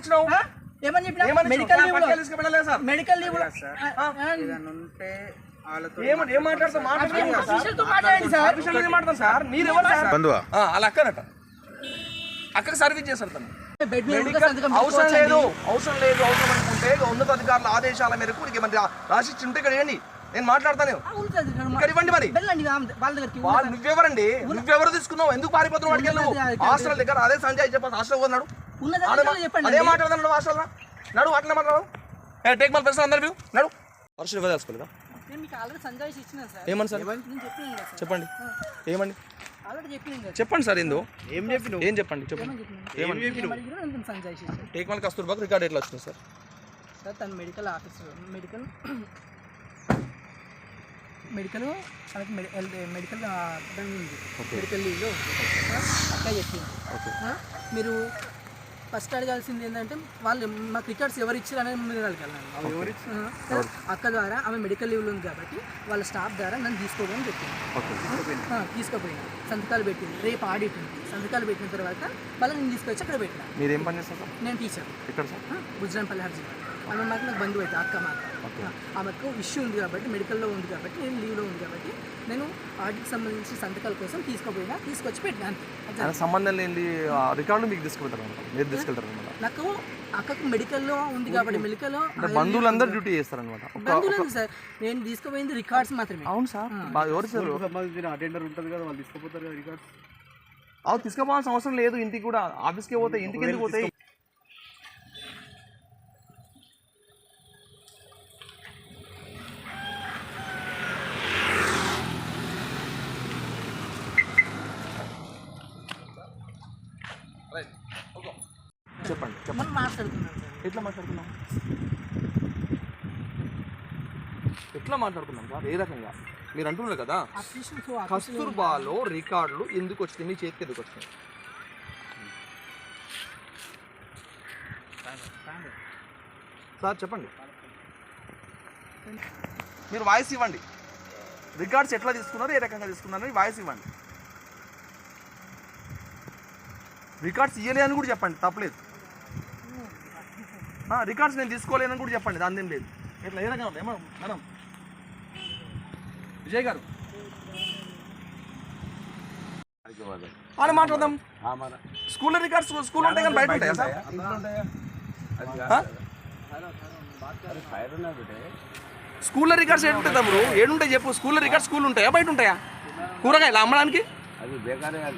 ఇచ్చినావు? ఏమని చెప్పినా? Medical? Leave sir. Medical leave ఉంటే అక్కనట అక్కకి సర్వీస్ చేస్తారు తను. అవసరం. లేదు అవసరం లేదు అవసరం అనుకుంటే ఉన్నతాధికారుల ఆదేశాల మేరకు ఏమన్నా రాసి ఉంటే ఇక్కడ నేను మాట్లాడతాను. ఆ, ఉంది సార్ ఇక్కడ ఇవ్వండి మరి. వాళ్ళ నువ్వెవరండి? నువ్వెవరు తీసుకున్నావు? ఎందుకు పారిపోతున్నావు వాడికి? అది హాస్టల్ దగ్గర అదే సంజయ్ చెప్పాలి హాస్టల్ ఉన్నాడు అదే మాట్లాడదాం హాస్టల్ నడు అట్లా మాట్లాడు. ఏ టేక్ మళ్ళీ ప్రశ్న అందరు వ్యూ నడు ఇచ్చినాను సార్. ఏమని సార్? చెప్పండి. ఏమండి? చెప్పండి సార్ ఏందో ఏం చెప్పినావు? ఏం చెప్పండి చెప్పండి. ఏం చెప్పినావు? మరి కూడా నేను సంజాయిషి ఇచ్చాను టేక్ మళ్ళీ కస్తూర్బాగ్ రికార్డ్ ఎట్లా వచ్చింది సార్? సార్ తను మెడికల్ ఆఫీసర్ మెడికల్ మెడికల్ తనకి మెడికల్ మెడికల్ లీవ్లో అక్క చెప్పింది. మీరు ఫస్ట్ అడగాల్సింది ఏంటంటే వాళ్ళు మాకు రికార్డ్స్ ఎవరు ఇచ్చారు అనేది మీరు అడగాలి ఆ, అక్క ద్వారా ఆమె మెడికల్ లీవ్లో ఉంది కాబట్టి వాళ్ళ స్టాఫ్ ద్వారా నన్ను తీసుకోవడం చెప్పింది. తీసుకోపోయినా సంతకాలు పెట్టింది. రేపు ఆడిట్ ఉంది సంతకాలు పెట్టిన తర్వాత మళ్ళీ నేను తీసుకొచ్చి అక్కడ పెట్టిన. మీరు ఏం పని చేస్తారు సార్? నేను టీచర్. గుజరాంపల్లి హర్జీ ఆమె మాకు నాకు బంధువు అయితే అక్క మాకు ఆమెకు ఇష్యూ ఉంది కాబట్టి మెడికల్లో ఉంది కాబట్టి నేను లీవ్లో ఉంది కాబట్టి నేను ఆడిట్కి సంబంధించి సంతకాల కోసం తీసుకుపోయినా తీసుకొచ్చి పెట్టినా అంతే అది ఆయన సంబంధం లేని రికార్డు మీకు అనమాట. మీరు తీసుకెళ్తారు అనమాట. నాకు అక్కకు మెడికల్లో ఉంది కాబట్టి మెడికల్లో అంటే బంధువులందరూ డ్యూటీ చేస్తారు అనమాట సార్ నేను తీసుకుపోయింది రికార్డ్స్ మాత్రమే. అవును సార్. ఎవరు సార్? సంబంధించిన అటెండర్ ఉంటుంది కదా వాళ్ళు తీసుకుపోతారు కదా రికార్డ్స్. అవి తీసుకుపోవాల్సిన అవసరం లేదు ఇంటికి కూడా. ఆఫీస్కి పోతాయి ఇంటికి ఎందుకు పోతాయి? చెప్పండి చెప్పండి. సార్. ఎట్లా మాట్లాడుకున్నాం? ఎట్లా మాట్లాడుకున్నాం సార్? ఏ రకంగా? మీరు అంటున్నారు కదా కస్తూర్బాలో రికార్డులు ఎందుకు వచ్చినాయి? మీ చేతికి ఎందుకు వచ్చినాయి? సార్ చెప్పండి. మీరు వాయిస్ ఇవ్వండి. రికార్డ్స్ ఎట్లా తీసుకున్నారు ఏ రకంగా తీసుకున్నారు వాయిస్ ఇవ్వండి. రికార్డ్స్ ఇయ్యలే అని కూడా చెప్పండి తప్పలేదు. రికార్డ్స్ నేను తీసుకోలేనని కూడా చెప్పండి దాని లేదు. ఇట్లా ఏ రకంగా మేడం? విజయ్ గారు. అని మాట్లాడదాం. స్కూల్ రికార్డ్స్ స్కూల్ ఉంటాయి కానీ బయట ఉంటాయా సార్? రికార్డ్స్ స్కూల్లో రికార్డ్స్ ఏడుంటాయి తమ్ముడు? ఏడుంటాయి చెప్పు. స్కూల్లో రికార్డ్స్ స్కూల్ ఉంటాయా బయట ఉంటాయా? కూరగాయలు అమ్మడానికి?